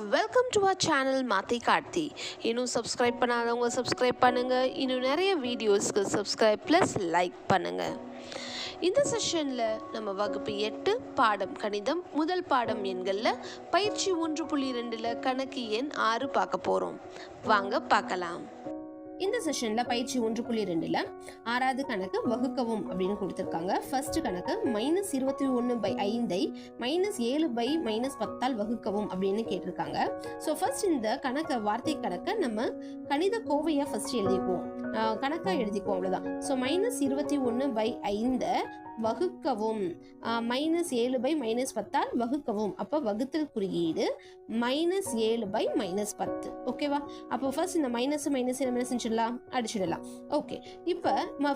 Welcome to our channel மாத்தி கார்த்தி இன்னும் subscribe பண்ணாதவங்க சப்ஸ்கிரைப் பண்ணுங்கள் இன்னும் நிறைய வீடியோஸ்க்கு சப்ஸ்கிரைப் ப்ளஸ் லைக் பண்ணுங்கள் இந்த செஷனில் நம்ம வகுப்பு எட்டு பாடம் கணிதம். முதல் பாடம் எண்களில் பயிற்சி ஒன்று புள்ளி ரெண்டில் கணக்கு எண் ஆறு பார்க்க போகிறோம் வாங்க பார்க்கலாம். இந்த செஷனில் பயிற்சி ஒன்று புள்ளி ரெண்டில் ஆறாவது கணக்கு வகுக்கவும் அப்படின்னு கொடுத்துருக்காங்க. ஃபர்ஸ்ட் கணக்கு மைனஸ் இருபத்தி ஒன்று பை ஐந்தை மைனஸ் ஏழு பை மைனஸ் பத்தால் வகுக்கவும் அப்படின்னு கேட்டிருக்காங்க. ஸோ ஃபர்ஸ்ட் இந்த கணக்கை வார்த்தை கணக்கை நம்ம கணித கோவையை ஃபர்ஸ்ட் எழுதிக்குவோம். கணக்காக எழுதிக்குவோம் அவ்வளோதான் ஸோ மைனஸ் இருபத்தி ஒன்று பை ஐந்தை வகுக்கவும். மைனஸ் ஏழு பை மைனஸ் பத்தால் வகுக்கவும். அப்போ வகுத்தல் குறியீடு மைனஸ் ஏழு பை மைனஸ் பத்து. ஓகேவா அப்போ ஃபர்ஸ்ட் இந்த மைனஸ் மைனஸ் என்ன செஞ்சிடலாம் அடிச்சிடலாம்? ஓகே இப்போ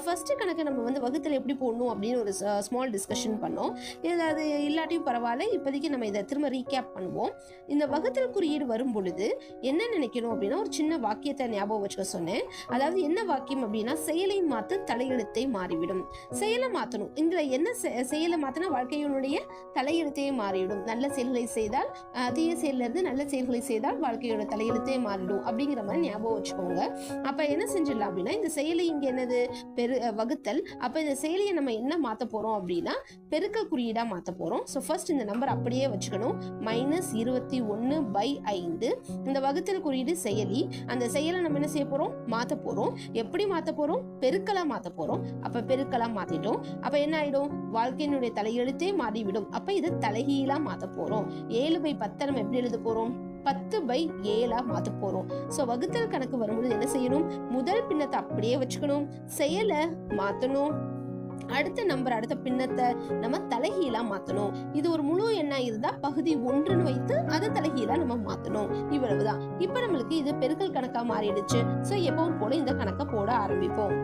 ஃபர்ஸ்ட் கணக்கு நம்ம வந்து வகுத்தல் எப்படி போடணும் அப்படின்னு ஒரு ஸ்மால் டிஸ்கஷன் பண்ணோம். ஏதாவது இல்லாட்டியும் பரவாயில்ல. இப்போதைக்கு நம்ம இதை திரும்ப ரீகேப் பண்ணுவோம். இந்த வகுத்தல் குறியீடு வரும் பொழுது என்ன நினைக்கணும் அப்படின்னா ஒரு சின்ன வாக்கியத்தை ஞாபகம் வச்சுக்க சொன்னேன். அதாவது என்ன வாக்கியம் அப்படின்னா செயலை மாற்ற தலையெழுத்தை மாறிவிடும். செயலை மாற்றணும் இந்த இதில் என்ன செயலை மாற்றினா வாழ்க்கையினுடைய தலையெழுத்தையே மாறிவிடும். நல்ல செயல்களை செய்தால் ஆஹ், தீய செயலிருந்து நல்ல செயல்களை செய்தால் வாழ்க்கையோட தலையெழுத்தே மாறிடும் அப்படிங்கிற மாதிரி ஞாபகம் வச்சுக்கோங்க. அப்போ என்ன செஞ்சிடலாம் அப்படின்னா இந்த செயலி இங்கே என்னது? பெரு வகுத்தல். அப்போ இந்த செயலியை நம்ம என்ன மாற்ற போகிறோம் அப்படின்னா பெருக்க குறியீடாக மாற்ற போகிறோம் ஸோ ஃபர்ஸ்ட் இந்த நம்பர் அப்படியே வச்சுக்கணும். மைனஸ் இருபத்தி ஒன்று பை ஐந்து. இந்த வகுத்தல் குறியீடு செயலி. அந்த செயலை நம்ம என்ன செய்ய போகிறோம் மாற்ற போகிறோம் எப்படி மாற்ற போகிறோம் பெருக்கலாக மாற்ற போகிறோம் அப்போ பெருக்கலாக மாற்றிட்டோம் அப்போ என்ன ஆயிடும். வாழ்க்கையினுடைய தலையெழுத்தே மாறிவிடும். அப்ப இது தலைகீழா மாற்ற போறோம். ஏழு பை பத்தை நம்ம எப்படி எழுத போறோம்? பத்து பை ஏழா மாத்த போறோம். ஸோ வகுத்தல் கணக்கு வரும்போது என்ன செய்யணும்? முதல் பின்னத்தை அப்படியே வச்சுக்கணும். செயலை மாத்தணும். அடுத்த நம்பர் அடுத்த பின்னத்தை நம்ம தலைகீழா மாத்தணும். இது ஒரு முழு எண்ணா இருந்தா பகுதி ஒன்றுன்னு வைத்து அதை தலைகீழா நம்ம மாத்தணும். இவ்வளவுதான். இப்ப நம்மளுக்கு இது பெருக்கல் கணக்கா மாறிடுச்சு. ஸோ எப்பவும் போல இந்த கணக்கை போட ஆரம்பிப்போம்.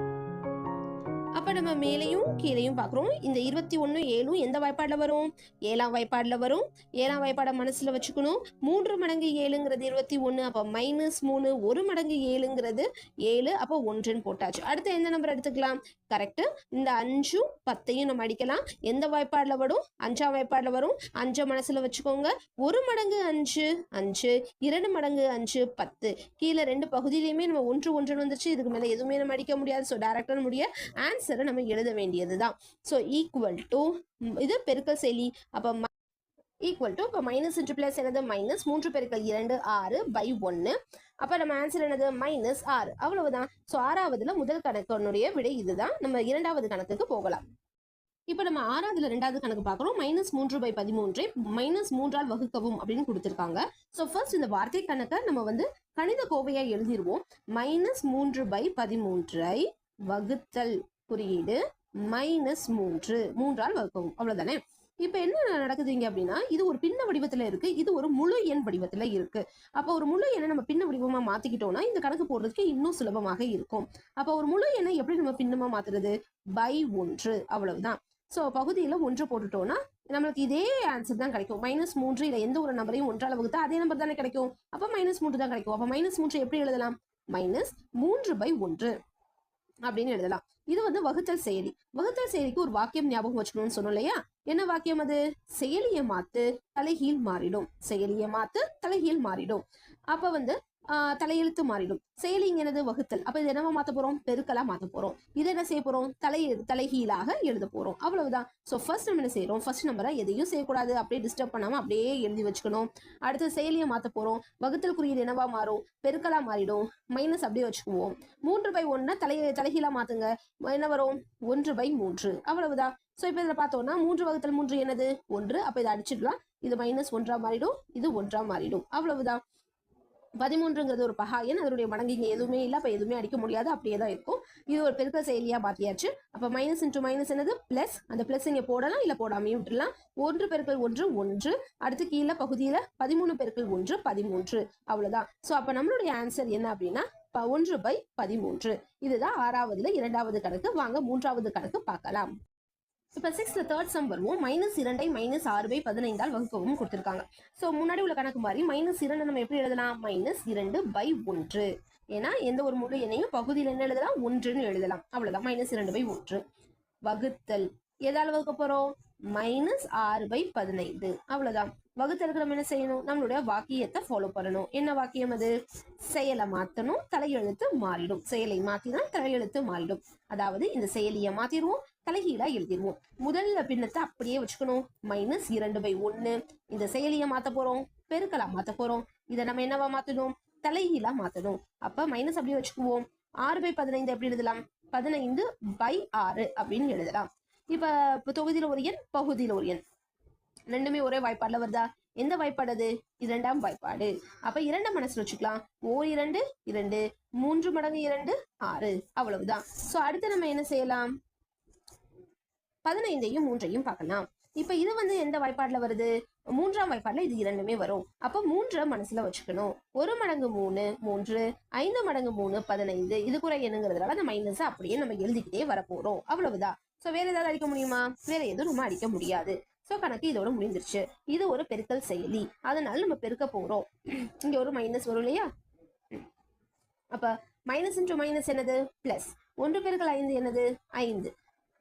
அப்ப நம்ம மேலையும் கீழையும் பார்க்குறோம். இந்த இருபத்தி ஒன்று ஏழும் எந்த வாய்ப்பாடுல வரும்? ஏழாம் வாய்ப்பாடுல வரும். ஏழாம் வாய்ப்பாடை மனசுல வச்சுக்கணும். மூன்று மடங்கு ஏழுங்கிறது இருபத்தி ஒன்று அப்போ மைனஸ் மூணு ஒரு மடங்கு ஏழுங்கிறது ஏழு அப்போ ஒன்றுன்னு போட்டாச்சு. அடுத்து எந்த நம்பர் எடுத்துக்கலாம்? கரெக்டு இந்த அஞ்சும் பத்தையும் நம்ம அடிக்கலாம். எந்த வாய்ப்பாடுல வரும்? அஞ்சாம் வாய்ப்பாடுல வரும். அஞ்சை மனசுல வச்சுக்கோங்க. ஒரு மடங்கு அஞ்சு அஞ்சு இரண்டு மடங்கு அஞ்சு பத்து. கீழே ரெண்டு பகுதியிலையுமே நம்ம ஒன்று ஒன்றுன்னு வந்துச்சு இதுக்கு மேலே எதுவுமே நம்ம அடிக்க முடியாது. ஸோ டேரக்டாக முடிய ஆன்சர் நம்ம எழுத வேண்டியது தான் ஸோ ஈக்குவல் டு இது பெருக்கல் செயலி. அப்போ ஈக்குவல் டு இப்போ மைனஸ் இன்ட்டு பிளஸ் என்னது? மைனஸ் மூன்று பெருக்கல் இரண்டு ஆறு பை ஒன்று அப்போ நம்ம ஆன்சர் என்னது? மைனஸ் ஆறு. அவ்வளவுதான். ஸோ ஆறாவதுல முதல் கணக்கனுடைய விடை இதுதான். நம்ம இரண்டாவது கணக்குக்கு போகலாம். இப்போ நம்ம ஆறாவதுல ரெண்டாவது கணக்கு பார்க்குறோம். மைனஸ் மூன்று பை பதிமூன்றை மைனஸ் மூன்றால் வகுக்கவும் அப்படின்னு கொடுத்துருக்காங்க. ஸோ ஃபர்ஸ்ட் இந்த வார்த்தை கணக்கை நம்ம வந்து கணித கோவையாக எழுதிடுவோம் மைனஸ் மூன்று பை பதிமூன்றை வகுத்தல். குறியீடு மைனஸ் மூன்று. மூன்றால் வகுக்கவும். அவ்வளவுதானே? இப்போ என்ன நடக்குது இங்க அப்படின்னா இது ஒரு பின்ன வடிவத்துல இருக்கு. இது ஒரு முழு எண் வடிவத்துல இருக்கு. அப்போ ஒரு முழு எண்ணை நம்ம பின்ன வடிவமா மாத்திக்கிட்டோம்னா இந்த கணக்கு போடுறதுக்கு இன்னும் சுலபமாக இருக்கும். அப்போ ஒரு முழு எண்ணை எப்படி நம்ம பின்னமா மாத்துறது? பை ஒன்று. அவ்வளவுதான். ஸோ பகுதியில ஒன்று போட்டுட்டோம்னா நம்மளுக்கு இதே ஆன்சர் தான் கிடைக்கும். மைனஸ் மூன்று இல்லை எந்த ஒரு நம்பரையும் ஒன்றால் வகுத்தா அதே நம்பர் தானே கிடைக்கும்? அப்போ மைனஸ் மூன்று தான் கிடைக்கும். அப்போ மைனஸ் மூன்று எப்படி எழுதலாம்? மைனஸ் மூன்று பை ஒன்று. அப்படின்னு எழுதலாம். இது வந்து வகுத்தல் செயலி. வகுத்தல் செயலிக்கு ஒரு வாக்கியம் ஞாபகம் வச்சுக்கணும்னு சொன்னோம் இல்லையா? என்ன வாக்கியம் அது? செயலியை மாத்து தலைகீழ் மாறிடும். செயலியை மாத்து தலைகீழ் மாறிடும். அப்ப வந்து தலையெழுத்து மாறிடும். செயலிங் எனது வகுத்தல். அப்ப இது என்னவா மாத்த போறோம்? பெருக்கலா மாத்த போறோம். இதை என்ன செய்ய போறோம்? தலை தலைகீழாக எழுத போறோம். அவ்வளவுதான். ஸோ ஃபர்ஸ்ட் நம்ம என்ன செய்யறோம்? ஃபர்ஸ்ட் நம்பரை எதையும் செய்யக்கூடாது. அப்படியே டிஸ்டர்ப் பண்ணாம அப்படியே எழுதி வச்சுக்கணும். அடுத்து செயலியை மாத்த போறோம். வகுத்தல் குறியீடு என்னவா மாறும்? பெருக்கலா மாறிடும். மைனஸ் அப்படியே வச்சுக்குவோம். மூன்று பை ஒன்றை தலை தலைகீழா மாத்துங்க. என்ன வரும்? ஒன்று பை மூன்று. அவ்வளவுதான். ஸோ இப்போ இதில் பார்த்தோம்னா மூன்று வகுத்தல் மூன்று என்னது? ஒன்று. அப்போ இதை அடிச்சிடலாம். இது மைனஸ் ஒன்றா மாறிடும். இது ஒன்றா மாறிடும். அவ்வளவுதான். பதிமூன்றுங்கிறது ஒரு பகா எண் அதனுடைய மடங்கு இங்கே எதுவுமே இல்லை அப்போ எதுவுமே அடிக்க முடியாது அப்படியே தான் இருக்கும். இது ஒரு பெருக்க செயலியாக பார்த்தியாச்சு அப்போ மைனஸ் இன்ட்டு மைனஸ் என்னது? ப்ளஸ் அந்த ப்ளஸ் இங்கே போடலாம் இல்லை போடாமையும் விட்டுலாம் ஒன்று பெருக்கல் ஒன்று ஒன்று. அடுத்து கீழே பகுதியில் பதிமூணு பெருக்கல் ஒன்று பதிமூன்று. அவ்வளோதான் ஸோ அப்போ நம்மளுடைய ஆன்சர் என்ன அப்படின்னா ஒன்று பை பதிமூன்று. இதுதான் ஆறாவதுல இரண்டாவது கணக்கு. வாங்க மூன்றாவது கணக்கு பார்க்கலாம். இப்போ சிக்ஸ்த் தேர்ட் சம் வருவோம். மைனஸ் இரண்டை மைனஸ் ஆறு பை பதினைந்தால் வகுக்கவும் கொடுத்துருக்காங்க. ஸோ முன்னாடி உள்ள கணக்கு மாதிரி மைனஸ் இரண்டு நம்ம எப்படி எழுதலாம்? மைனஸ் இரண்டு பை ஒன்று. ஏன்னா எந்த ஒரு முழு எண்ணையும் பகுதியில் என்ன எழுதலாம்? ஒன்றுன்னு எழுதலாம். அவ்வளோதான் மைனஸ் இரண்டு பை ஒன்று. வகுத்தல். எதால் வகுக்க போகிறோம் மைனஸ் ஆறு பை பதினைந்து. அவ்வளோதான் வகுத்தலுக்கு நம்ம என்ன செய்யணும்? நம்மளுடைய வாக்கியத்தை ஃபாலோ பண்ணணும். என்ன வாக்கியம் அது? செயலை மாற்றணும் தலையெழுத்து மாறிடும். செயலை மாத்தினா தலையெழுத்து மாறிடும். அதாவது இந்த செயலியை மாற்றிடுவோம் தலைகீழா எழுதிடுவோம் முதல்ல பின்னத்தை அப்படியே வச்சுக்கணும். மைனஸ் இரண்டு பை ஒன்னு இந்த செயலியை மாத்த போறோம். பெருக்கலா மாத்த போறோம். இதை நம்ம என்னவா மாத்தணும்? தலைகீழா மாத்தணும். அப்ப மைனஸ் அப்படியே வச்சுக்குவோம். ஆறு பை பதினைந்து எப்படி எழுதலாம்? பதினைந்து பை ஆறு அப்படின்னு எழுதலாம். இப்ப தொகுதியில ஒரு எண் பகுதியில ஒரு எண். ரெண்டுமே ஒரே வாய்ப்பாடுல வருதா? எந்த வாய்ப்பாடு அது? இரண்டாம் வாய்ப்பாடு. அப்ப இரண்டாம் மனசுல வச்சுக்கலாம். ஓர் இரண்டு இரண்டு. மூன்று மடங்கு இரண்டு ஆறு. அவ்வளவுதான். சோ அடுத்து நம்ம என்ன செய்யலாம்? பதினைந்தையும் மூன்றையும் பார்க்கலாம். இப்ப இது வந்து எந்த வாய்ப்பாடுல வருது? மூன்றாம் வாய்ப்பாடுல இது இரண்டுமே வரும். அப்ப மூன்றை மனசுல வச்சுக்கணும். ஒரு மடங்கு மூணு மூன்று ஐந்து மடங்கு மூணு பதினைந்து இது கூட என்னங்கிறதுனால அந்த மைனஸ் அப்படியே நம்ம எழுதிக்கிட்டே வர போறோம். அவ்வளவுதான். சோ வேற ஏதாவது அடிக்க முடியுமா? வேற எதுவும் நம்ம அடிக்க முடியாது. சோ கணக்கு இதோட முடிஞ்சிருச்சு. இது ஒரு பெருக்கல் செயலி. அதனால நம்ம பெருக்க போறோம். இங்க ஒரு மைனஸ் வரும் இல்லையா? அப்ப மைனஸ் இன்ட்டு மைனஸ் என்னது? பிளஸ் ஒன்று பெருக்கல் ஐந்து என்னது? ஐந்து.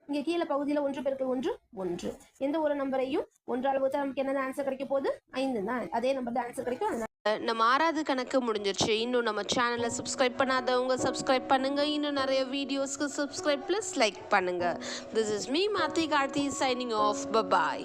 இங்க கீழே பகுதியில ஒன்று பெருக்கல் ஒன்று ஒன்று. எந்த ஒரு நம்பரையும் ஒன்றால் வகுத்தா நமக்கு என்ன ஆன்சர் கிடைக்க போகுது? ஐந்து தான். அதே நம்பர் தான் ஆன்சர் கிடைக்கும். நம்ம ஆறாவது கணக்கு முடிஞ்சிருச்சு. இன்னும் நம்ம சேனலை சப்ஸ்கிரைப் பண்ணாதவங்க சப்ஸ்கிரைப் பண்ணுங்க. இன்னும் நிறைய வீடியோஸ்க்கு சப்ஸ்கிரைப் ப்ளஸ் லைக் பண்ணுங்க. This is me Mathi Karthi shining of bye bye